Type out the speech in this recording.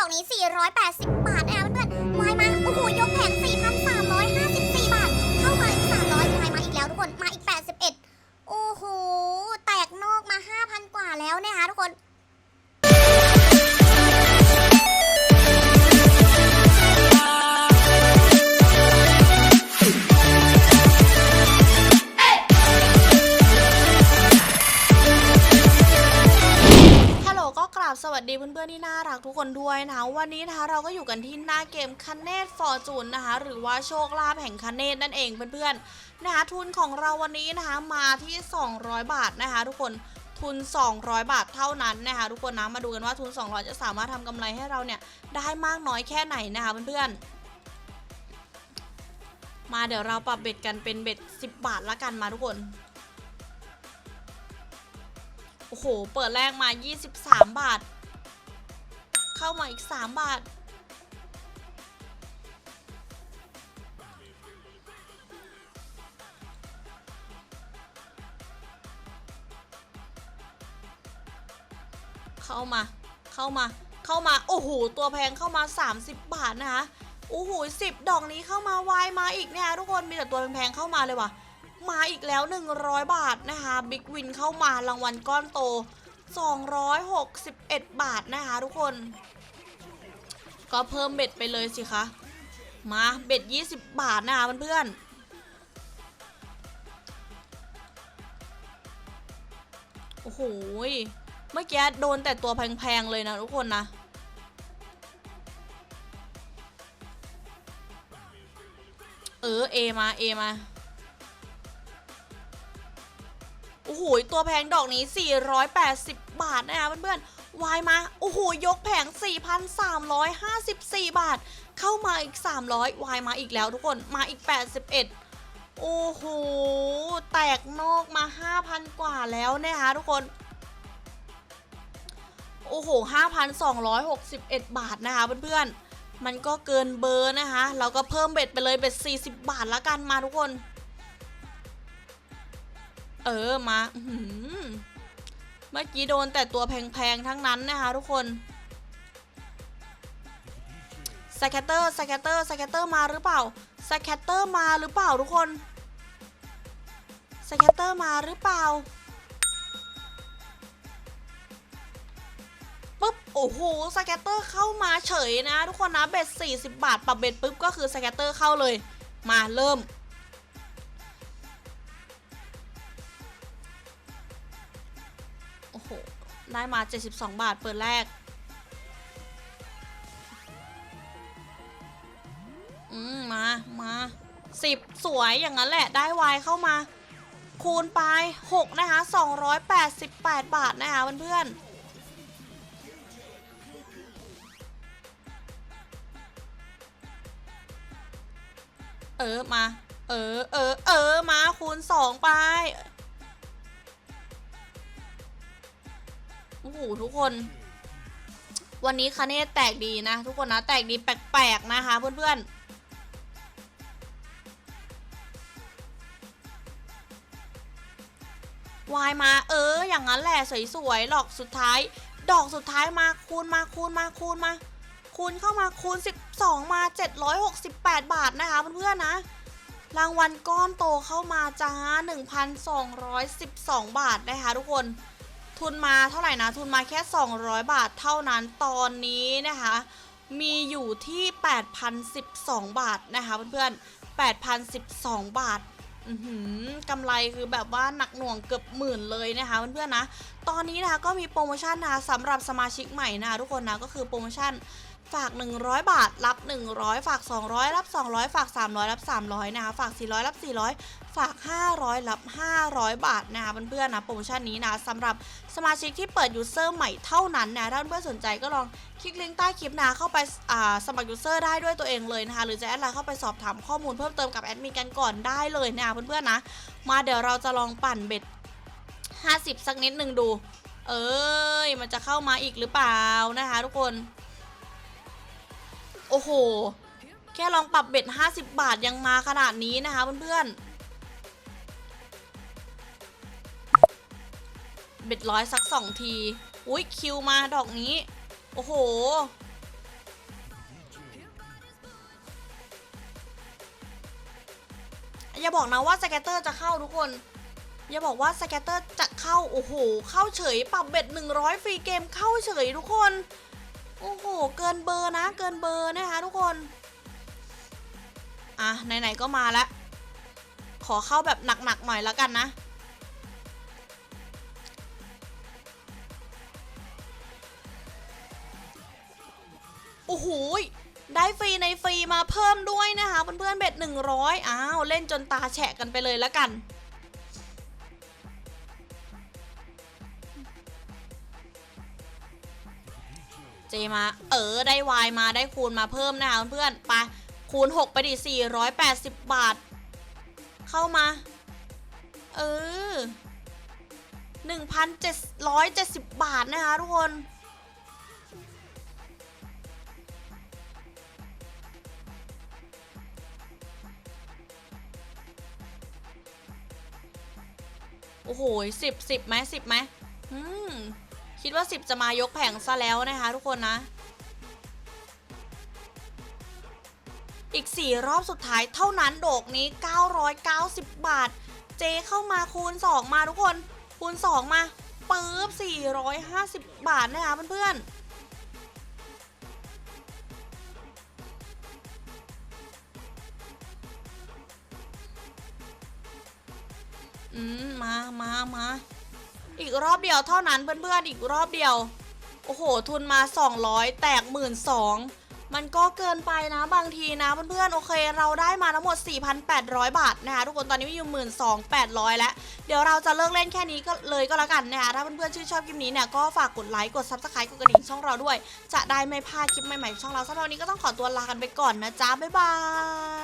ดอกนี้ 480 บาทนะคะเพื่อนๆวายมา โอ้โห ยกแผง4,354 บาท เข้ามาอีก 300วายมาอีกแล้วทุกคน มาอีก 81 โอ้โห แตกนอกมา 5,000 กว่าแล้วนะคะทุกคน ก็กราบสวัสดีเพื่อนๆที่น่ารักทุกคนด้วยนะคะวันนี้นะคะเราก็อยู่กันที่หน้าเกมคันเนตฟอร์จูนนะคะหรือว่าโชคลาภแห่งคันเนตนั่นเองเพื่อนๆนะคะทุนของเราวันนี้นะคะมาที่ 200 บาทนะคะทุกคนทุน 200 บาทเท่านั้นนะคะทุกคนนะมาดูกันว่าทุน 200 จะสามารถทำกำไรให้เราเนี่ยได้มากน้อยแค่ไหนนะคะเพื่อนๆมาเดี๋ยวเราปรับเบ็ดกันเป็นเบ็ด 10 บาทละกันมาทุกคน โอ้โห เปิดแรกมา 23 บาท เข้ามาอีก 3 บาท เข้ามา เข้ามา เข้ามา โอ้โห ตัวแพงเข้ามา 30 บาทนะคะ โอ้โหสิบดอกนี้เข้ามา วายมาอีกเนี่ยทุกคน มีแต่ตัวแพงๆเข้ามาเลยว่ะ มาอีกแล้ว 100 บาทนะคะบิ๊กวินเข้ามารางวัลก้อนโต 261 บาทนะคะทุกคน ก็เพิ่มเบ็ดไปเลยสิคะมาเบ็ด 20 บาทนะคะเพื่อนๆโอ้โห เมื่อกี้โดนแต่ตัวแพงๆเลยนะทุกคนนะ เออเอมาเอมา อ้โหตัวแพงดอกนี้ 480 บาทนะคะเพื่อนๆวายมา โอ้โห ยกแผง 4,354 บาท เข้ามาอีก 300วายมาอีกแล้วทุกคน มาอีก 81 โอ้โห แตกนอกมา 5,000 กว่าแล้วนะคะทุกคน โอ้โห 5,261 บาทนะคะเพื่อนๆ มันก็เกินเบอร์นะคะ เราก็เพิ่มเบ็ดไปเลยเบ็ด40 บาทละกันมาทุกคน ออมาอืเมื่อกี้โดนแต่ตัวแพงๆทั้งนั้นนะคะทุกคนสแคตเตอร์สแคตเตอร์สแคตเตอร์มาหรือเปล่าสแคตเตอร์มาหรือเปล่าทุกคนสแคตเตอร์มาหรือเปล่าปุ๊บโอ้โหสแคตเตอร์เข้ามาเฉยนะ ทุกคนนะเบ็ด40 บาทปรับเบ็ดปุ๊บก็คือสแคตเตอร์เข้าเลย มาเริ่ม หได้มา 72 บาท เปิดแรก อืม มา มาสิบสวยอย่างนั้นแหละ ได้วายเข้ามา คูณไป6นะคะ288บาทนะคะเพื่อนเออ มา เออ เออ เออ มาคูณ2ไป โอ้โหทุกคน วันนี้คาเนตแตกดีนะ ทุกคนนะแตกดีแปลกๆนะคะ เพื่อนๆวายมาเออ อย่างนั้นแหละสวยๆหรอกสุดท้าย ดอกสุดท้ายมาคูณมาคูณมาคูณมา คูณเข้ามาคูณ 12 มา 768 บาทนะคะเพื่อนๆนะ รางวัลก้อนโตเข้ามาจ้า 1,212 บาทนะคะทุกคน ทุนมาเท่าไหร่นะ ทุนมาแค่ 200 บาทเท่านั้นตอนนี้นะคะ มีอยู่ที่ 8,012 บาทนะคะเพื่อนๆ8,012 บาทอือหือกำไรคือแบบว่าหนักหน่วงเกือบหมื่นเลยนะคะเพื่อนๆนะ ตอนนี้นะคะก็มีโปรโมชั่นนะสำหรับสมาชิกใหม่นะทุกคนนะก็คือโปรโมชั่น ฝาก 100 บาท รับ 100 ฝาก 200 รับ 200 ฝาก 300 รับ 300 นะคะ ฝาก 400 รับ 400 ฝาก 500 รับ 500 บาทนะคะเพื่อนๆนะโปรโมชั่นนี้นะสำหรับสมาชิกที่เปิดยูเซอร์ใหม่เท่านั้นนะถ้าเพื่อนๆสนใจก็ลองคลิกลิงก์ใต้คลิปนะเข้าไปสมัครยูเซอร์ได้ด้วยตัวเองเลยนะคะหรือจะแอดไลน์เข้าไปสอบถามข้อมูลเพิ่มเติมกับแอดมินกันก่อนได้เลยนะคะเพื่อนๆนะ มาเดี๋ยวเราจะลองปั่นเบ็ด 50 สักนิดหนึ่งดู เอ้ยมันจะเข้ามาอีกหรือเปล่านะคะทุกคน โอ้โห แค่ลองปรับเบ็ด 50 บาทยังมาขนาดนี้นะคะเพื่อนๆ เบ็ดร้อยสักสองที อุ้ยคิวมาดอกนี้ โอ้โห อย่าบอกนะว่าสแกตเตอร์จะเข้าทุกคน อย่าบอกว่าสแกตเตอร์จะเข้า โอ้โห เข้าเฉย ปรับเบ็ด 100 ฟรีเกมเข้าเฉยทุกคน โอ้โห เกินเบอร์นะ เกินเบอร์นะคะทุกคน อะ ไหนๆก็มาแล้ว ขอเข้าแบบหนักๆหน่อยแล้วกันนะ โอ้โห ได้ฟรีในฟรีมาเพิ่มด้วยนะคะเพื่อนๆเบ็ด100 อ้าว เล่นจนตาแฉะกันไปเลยแล้วกัน เจมา เออได้วายมาได้คูณมาเพิ่มนะคะเพื่อนไปคูณ 6 ไปดิ 480 บาท เข้ามา เออ 1,770 บาทนะคะทุกคนโอ้โหสิบสิบไหมสิบไหมอืม คิดว่าสิบจะมายกแผงซะแล้วนะคะทุกคนนะ อีก 4 รอบสุดท้ายเท่านั้นโดกนี้ 990 บาท เจเข้ามาคูณ 2 มาทุกคน คูณ 2 มาปึ๊บ450 บาทนะคะเพื่อนๆอืมมามามา อีกรอบเดียวเท่านั้นเพื่อนๆอีกรอบเดียว โอ้โห ทุนมา 200 แตก1 2ื่นมันก็เกินไปนะบางทีนะเพื่อนๆโอเค เราได้มาทั้งหมด 4,800 บาทนะคะทุกคนตอนนี้มีอยู่ 12,800 แล้ว เดี๋ยวเราจะเลิกเล่นแค่นี้ก็เลยก็แล้วกันนะคะถ้าเพื่อนๆชื่นชอบคลิปนี้เนี่ยก็ฝากกดไลค์กด Subscribe กดกระดิ่งช่องเราด้วย จะได้ไม่พลาดคลิปใหม่ๆช่องเราสำหรับวันนี้ก็ต้องขอตัวลากันไปก่อนนะจ๊ะบ๊ายบาย